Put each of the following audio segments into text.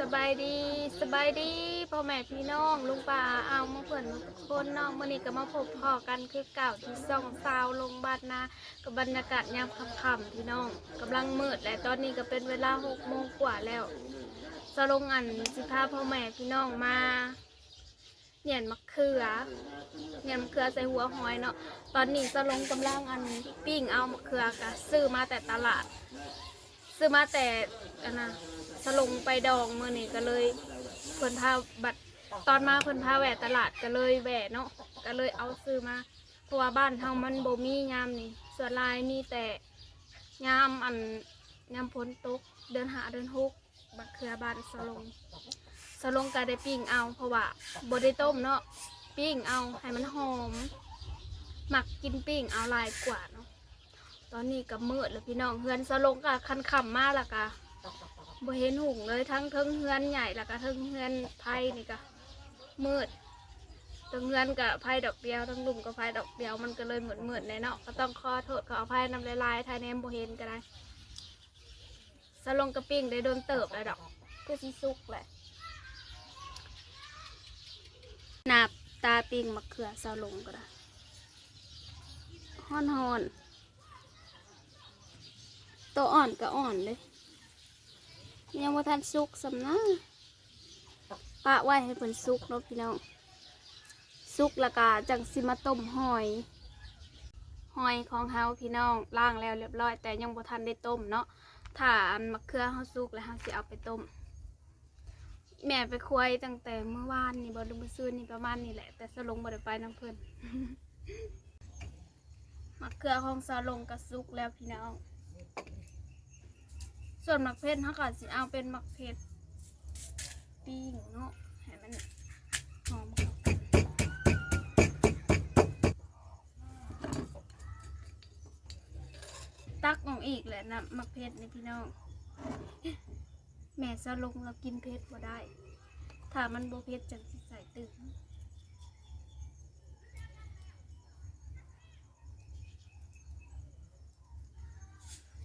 สบายดีสบายดีพ่อแม่พี่น้องลุงป่าเอามาเพื่อนทุกคนน้องมื่อนี้ก็มาพบพ่อกันคือเก่าที่ซ่องซาวลงบ้าดนากับบรรยากาศยามค่ำๆพี่น้องกำลังมืดและตอนนี้ก็เป็นเวลาหกโมงกว่าแล้วสลงอันสิพาพ่อแม่พี่น้องมาเหยียนมะเขือเหยียนมะเขือใส่หัวหอยเนาะตอนนี้สลงกำลังอันปิ้งเอามะเขือกะซื้อมาแต่ตลาด ซื้อมาแต่อันนะ สลงไปดองมื่อนี้ก็เลยเพิ่นพาบัตรตอนมาเพิ่นพาแหวะตลาดก็เลยแหวะเนาะก็เลยเอาซื้อมาเพราะว่าบ้านเฮามันบ่มียามนี่ส่วนลายมีแต่ยามอันยามฝนตกเดือนหาเดือนหกบักเขือบ้านสลงสลงก็ได้ปิ้งเอา เพราะว่าบ่ได้ต้มเนาะปิ้งเอาให้มันหอมหมักกินปิ้งเอาลายกว่าเนาะตอนนี้ก็มืดแล้วพี่น้องเฮือนสลงกะคันขำมากละกะ บ่เห็นหุงเลยทั้งเทิงเฮือนใหญ่และกะเทิงเฮือนไผ่นี่กะมืดเทิงเฮือนกะไผ่ดอกเดียวทั้งลุมกับไผ่ดอกเดียวมันก็เลยเหมืดมืดๆในเนาะก็ต้องขอโทษขออภัยนำลายๆทายแนมบ่เห็นก็ได้สลงกระปิ้งได้โดนเติบแล้วดอกก็สิสุกแหละหนาบตาปิ้งมะเขือสลงก็ได้ฮ้อนๆตัวอ่อนก็อ่อนเลย ยังบ่ทันสุกสำนะปะไว้ให้เพิ่นสุกเนาะพี่น้องสุกและกาจังสิมาต้มหอยหอยของเฮาพี่น้องล้างแล้วเรียบร้อย แต่ยังบ่ทันได้ต้มเนาะถ้าอันมะเขือเฮาสุกแล้วเฮาสิเอาไปต้ม แม่ไปคุยตั้งแต่เมื่อวานนี่บ่หรือมื้อซื่นนี่ประมาณนี้แหละ แต่สลงบ่ได้ไปนํเพิ่นมะเขือของสลงก็สุกแล้วพี่น้อง ส่วนมักเพชรเขาก็สิเอาเป็นมักเพชรปิ้งเนาะให้มันหอมเข้ากันตักออกอีกแหละนะมักเพชรนี่พี่น้อง แม่สลงเรากินเพชรบ่ได้ ถ้ามันบ่เพชรจังสิใส่ตื่น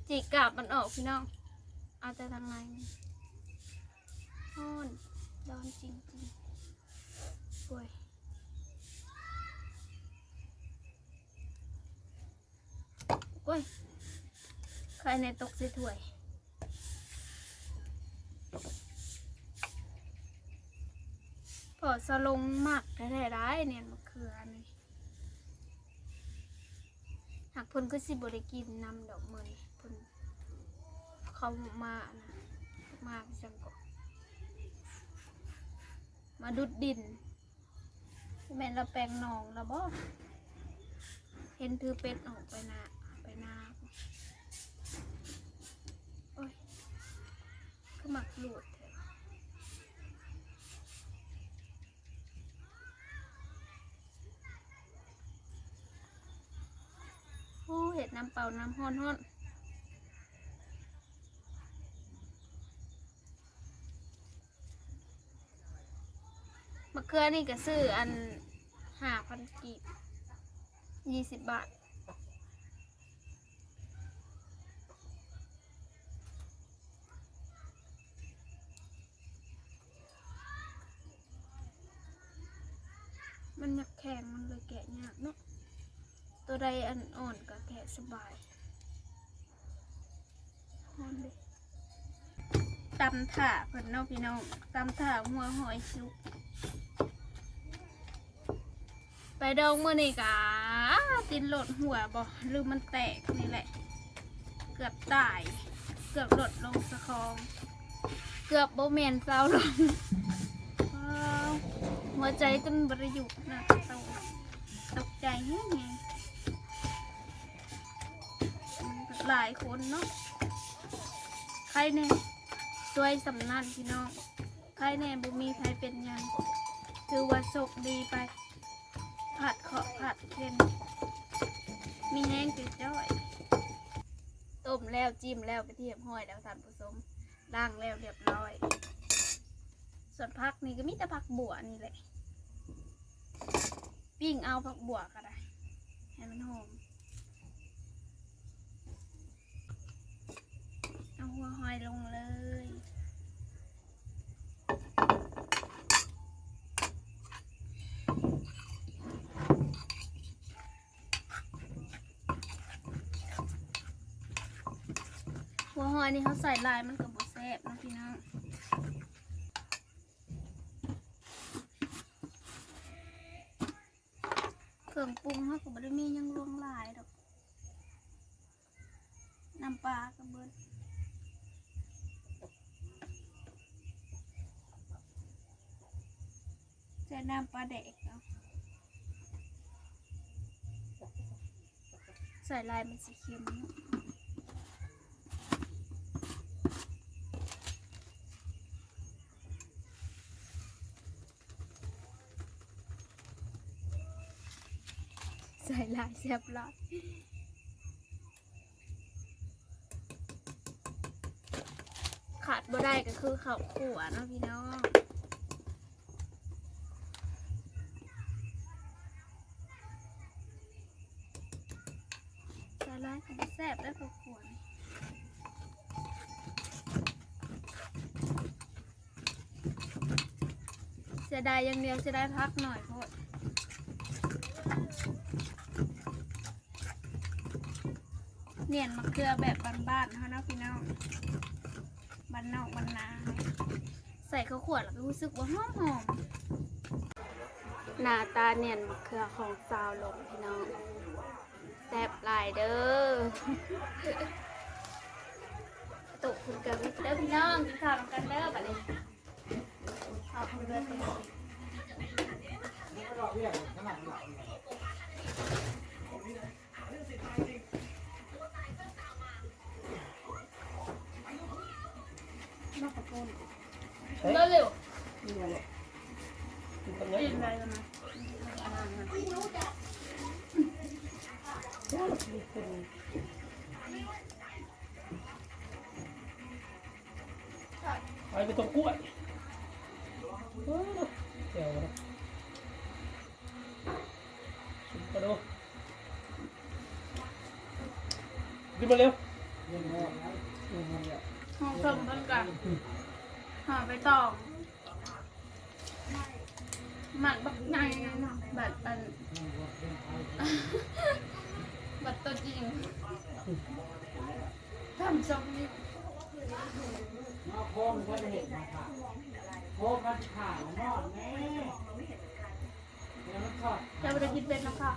จีกาบมันออกพี่น้อง อาแต่ทางในนี่ฮ้อนร้อนจริงจริงป่วยโอ้ยใครในตกใส่ถ้วยพอสลงหมักแท้ๆได้เนี่ยมะเขือนี่หากพนก็สิบ่ได้กินนำดอกมือพน เขามานะมาจังก็มาดุดดินแม่นเราแปลงหนองแล้วบ่เห็นถือเป็ดออกไปนาไปนาโอ้ยก็หมักหลุดโอ้เห็ดน้ำเปล่าน้ำห้อนห้อน ๆมะเขือนี่ก็ซื้ออันห้าพันกีบยี่สิบบาท มันอยากแข็งมันเลยแกะยากเนาะตัวใดอันอ่อนก็แกะสบายหอมเลยตำถ่าเพิ่นเนาะพี่น้องตำถ่าหัวหอยซุก ไปดองมื่อนี่กะตินหลดหัวบ่หรือมันแตกนี่แหละ เกือบตาย เกือบหลดลงสะคอง เกือบโบเมนเศร้าลงหัวใจจนบริยุกนะตกตกใจแฮงไงหลายคนเนาะใครแน่สวยสำนันพี่น้อง ใครแน่บ่มีใครเป็นยังถือว่าโชคดีไป ผัดเคาะผัดเค็มมีแห้งจืดจ้อย ต้มแล้วจิ้มแล้วไปเทียมห้อยแล้วท่านผู้ชมล้างแล้วเรียบร้อย ส่วนผักนี่ก็มีแต่ผักบัวนี่แหละปิ้งเอาผักบัวก็ได้ให้มันหอมเอาหัวหอยลงเลย อันนี้เขาใส่ลายมันกับบแซ่บนะพี่น้องเครื่องปรุงเขาก็บ่ได้มียังลวงลายดอกน้ำปลากับเบิดใส่น้ำปลาแดกเอาใส่ลายมันสีเค็มเนาะ ลายแซ่บหลายขาดบ่ได้ก็คือข้าวขัวเนาะพี่น้องใส่ลายก็บ่แซ่บได้ข้าวขัวนี่เสียดายอย่างเดียวเสียดายพักหน่อยเพราะ เนียนมะเขือแบบบ้านๆเขานะพี่น้องบ้านนอกบ้านนาใส่ข้าวขวดแล้วก็รู้สึกว่าหอมหอมหน้าตาเนียนมะเขือของสาวลงพี่น้องแซ่บหลายเด้อตกคุณกับวิทย์เด้อพี่น้องกินข้าวกันเด้อบัดนี้ขอบคุณเด้อพี่น้องนอกกระปุน เร็วเร็วนี่แหละกินอะไรกันนะไปไปตรงกล้วยเออเดี๋ยวนะชิมมาดูขึ้นมาเร็ว หองสมบันกันหาไปตองหมักบักไงบัดอันบัดตัวจริงทำชมนี่โค้งก็จะเห็นนะคะโค้งมันขาดนอนแม่แล้วมันทอดจะไปกินเป็นนะคะ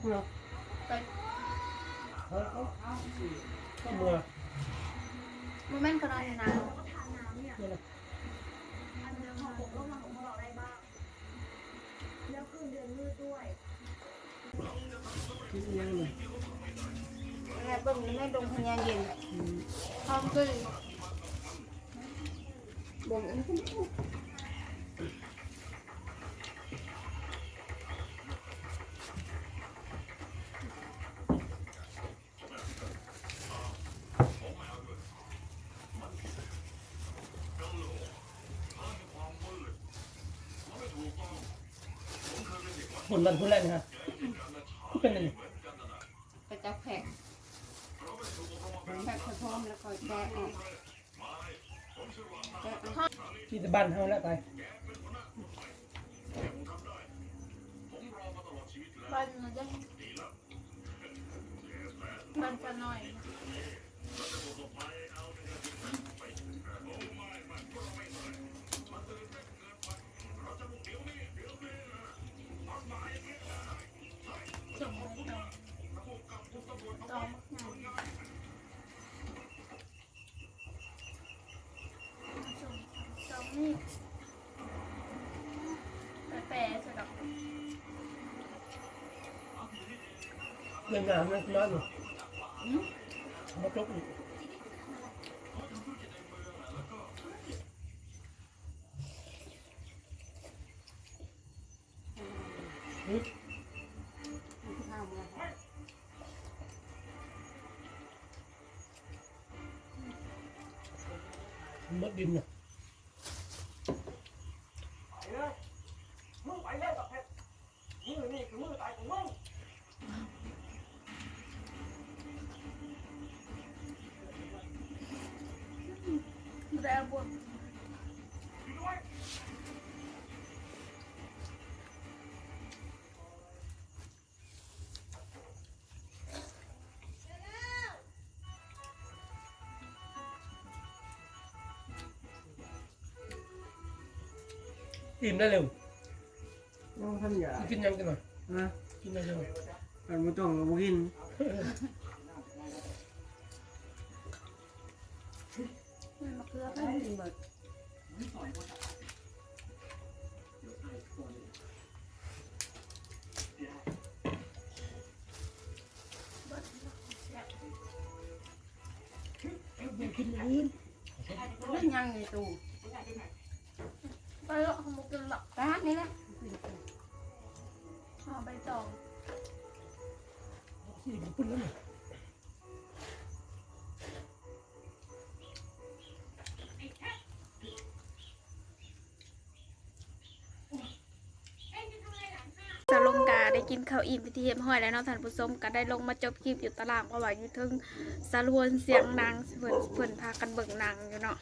เมื่อไปเฮ้ยเขาเมื่อ โมเมนต์ขนาดนี้นะนี่แหละกินยังเลยแม่เบิ่งนี่แม่ดงพญาเย็นพร้อมขึ้นเบิ่งอันนี้ ผลดันผลแรกนะฮะก็เป็นอะไรก็จะแผกแผกพร้อมแล้วก็แกะออกแกะออกที่จะบ้านเฮาแล้วไปบันนะจ๊ะบันจะหน่อย แปะสะดอกเรื่องงานนั่นน้อยหน่อยมาจกอีกอืมข้าวมามดดินน่ะ อิ่มได้เร็วน้องทำยากินยังกันหน่อยนะกินยังกันหน่อยกันบ่ต้องก็บ่กินมันมะเขือไปกินเบิดกินยังเล่นยังในตู้ ไปแล้วเขาบอกกินหรอกตานี่แหละห่อใบตองอิ่มพุ่นแล้วเนี่ยจะลงกาได้กินข้าวอิ่มพิธีเฮมห้อยแล้วเนาะท่านผู้ชมก็ได้ลงมาจบคลิปอยู่ตารางเพราะว่าอยู่ถึงสารวนเสียงนางเพื่นเพื่นพากันเบิ่งนางอยู่เนาะ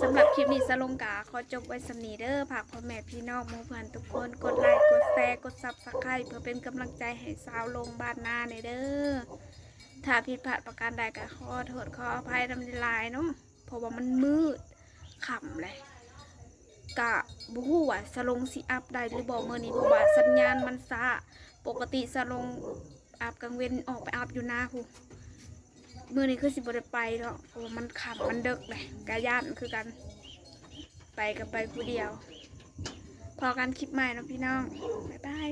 สำหรับคลิปนี้สลงกาขอจบไว้สำนีเด้อฝากพ่อแม่พี่น้องมูเพื่อนทุกคนกดไลค์กดแชร์กดซับสไครต์เพื่อเป็นกำลังใจให้สาวลงบ้านนาในเด้อถ้าผิดพลาดประการใดก็ขอโทษขออภัยนำลายเนาะเพราะว่ามันมืดขำเลยกะบูฮู้ว่าสลงสิอัพได้หรือบ่เมื่อนี้เพราะว่าสัญญาณมันซาปกติสลงอัพกลางเว้นออกไปอัพอยู่หน้าผู้เมื่อนี้คือสิบ่ได้ไปเพราะว่ามันขำมันเดึกเลยกะย่านคือกัน ไปกับไปผู้เดียว พอกันคลิปใหม่เนาะพี่น้อง บ๊ายบาย